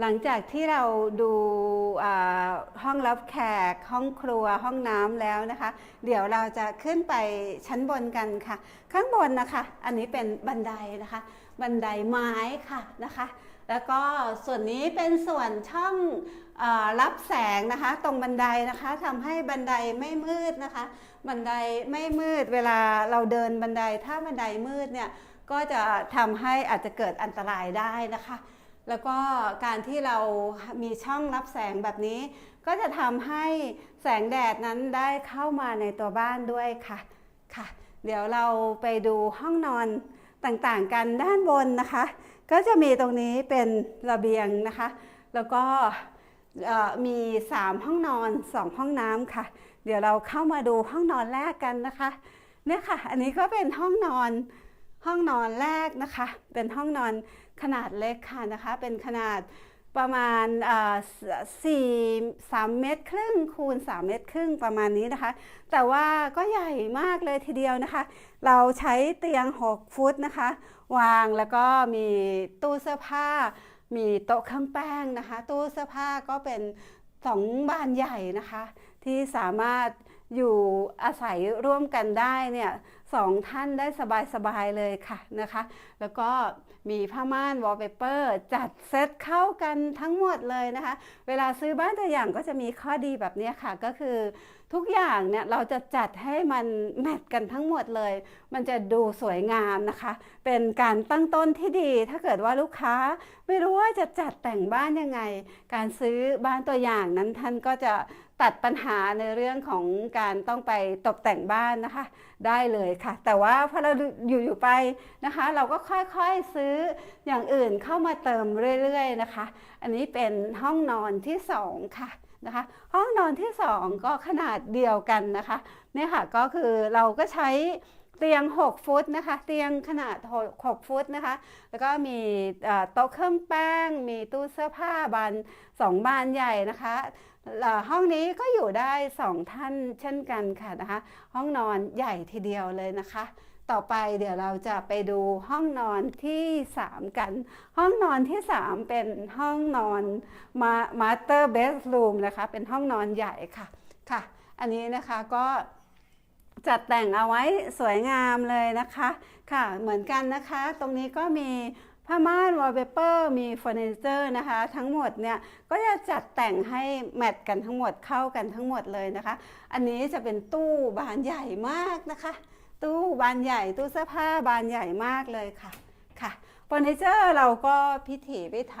หลังจากที่เราดูห้องรับแขก ห้องครัวห้องน้ำแล้วนะคะ เดี๋ยวเราจะขึ้นไปชั้นบนกันค่ะ ข้างบนนะคะ อันนี้เป็นบันไดนะคะ บันไดไม้ค่ะนะคะ แล้วก็ส่วนนี้เป็นส่วนช่องอรับแสงนะคะ ตรงบันไดนะคะทำให้บันไดไม่มืดนะคะ บันไดไม่มืดเวลาเราเดินบันไดถ้าบันไดมืดเนี่ยก็จะทำให้อาจจะเกิดอันตรายได้นะคะ แล้วก็การที่เรามีช่องรับแสงแบบนี้ ก็จะทำให้แสงแดดนั้นได้เข้ามาในตัวบ้านด้วยค่ะค่ะ เดี๋ยวเราไปดูห้องนอนต่างๆกันด้านบนนะคะ ก็จะมีตรงนี้เป็นระเบียงนะคะ แล้วก็มี 3 ห้องนอน 2 ห้องน้ำค่ะ เดี๋ยวเราเข้ามาดูห้องนอนแรกกันนะคะเนี่ยค่ะ อันนี้ก็เป็นห้องนอน ห้องนอนแรกนะคะ เป็นห้องนอนขนาดเล็กค่ะนะคะ เป็นขนาดประมาณสี่สามเมตรครึ่งคูณ 3 เมตรครึ่งประมาณนี้นะคะ แต่ว่าก็ใหญ่มากเลยทีเดียวนะคะ เราใช้เตียง 6 ฟุตนะคะ วางแล้วก็มีตู้เสื้อผ้า มีโต๊ะเครื่องแป้งนะคะ ตู้เสื้อผ้าก็เป็นสองบานใหญ่นะคะ ที่สามารถอยู่อาศัยร่วมกันได้เนี่ย สองท่านได้สบายๆเลยค่ะนะคะ แล้วก็มีผ้าม่านวอลเปเปอร์จัดเซตเข้ากันทั้งหมดเลยนะคะ เวลาซื้อบ้านตัวอย่างก็จะมีข้อดีแบบนี้ค่ะก็คือทุกอย่างเนี่ยเราจะจัดให้มันแมทกันทั้งหมดเลย มันจะดูสวยงามนะคะ เป็นการตั้งต้นที่ดี ถ้าเกิดว่าลูกค้าไม่รู้ว่าจะจัดแต่งบ้านยังไง การซื้อบ้านตัวอย่างนั้นท่านก็จะ ตัดปัญหาในเรื่องของการต้องไปตกแต่งบ้านนะคะ ได้เลยค่ะ แต่ว่าพอเราอยู่อยู่ไปนะคะ เราก็ค่อยๆซื้ออย่างอื่นเข้ามาเติมเรื่อยๆนะคะ อันนี้เป็นห้องนอนที่สองค่ะนะคะ ห้องนอนที่สองก็ขนาดเดียวกันนะคะเนี่ยค่ะก็คือเราก็ใช้ เตียง 6 ฟุตนะคะ เตียงขนาด 6 ฟุตนะคะ แล้วก็มีโต๊ะเครื่องแป้ง มีตู้เสื้อผ้าบานสองบานใหญ่นะคะ ห้องนี้ก็อยู่ได้สองท่านเช่นกันค่ะนะคะ ห้องนอนใหญ่ทีเดียวเลยนะคะ ต่อไปเดี๋ยวเราจะไปดูห้องนอนที่ 3 กัน ห้องนอนที่ 3 เป็นห้องนอนมามาสเตอร์เบดรูมนะคะ เป็นห้องนอนใหญ่ค่ะ ค่ะ อันนี้นะคะก็ จัดแต่งเอาไว้สวยงามเลยนะคะค่ะเหมือนกันนะคะ ตรงนี้ก็มีผ้าม่านวอลเปเปอร์มีเฟอร์นิเจอร์นะคะ ทั้งหมดเนี่ยก็จะจัดแต่งให้แมทกันทั้งหมดเข้ากันทั้งหมดเลยนะคะ อันนี้จะเป็นตู้บานใหญ่มากนะคะ ตู้บานใหญ่ตู้เสื้อผ้าบานใหญ่มากเลยค่ะค่ะเฟอร์นิเจอร์เราก็พิถีพิถัน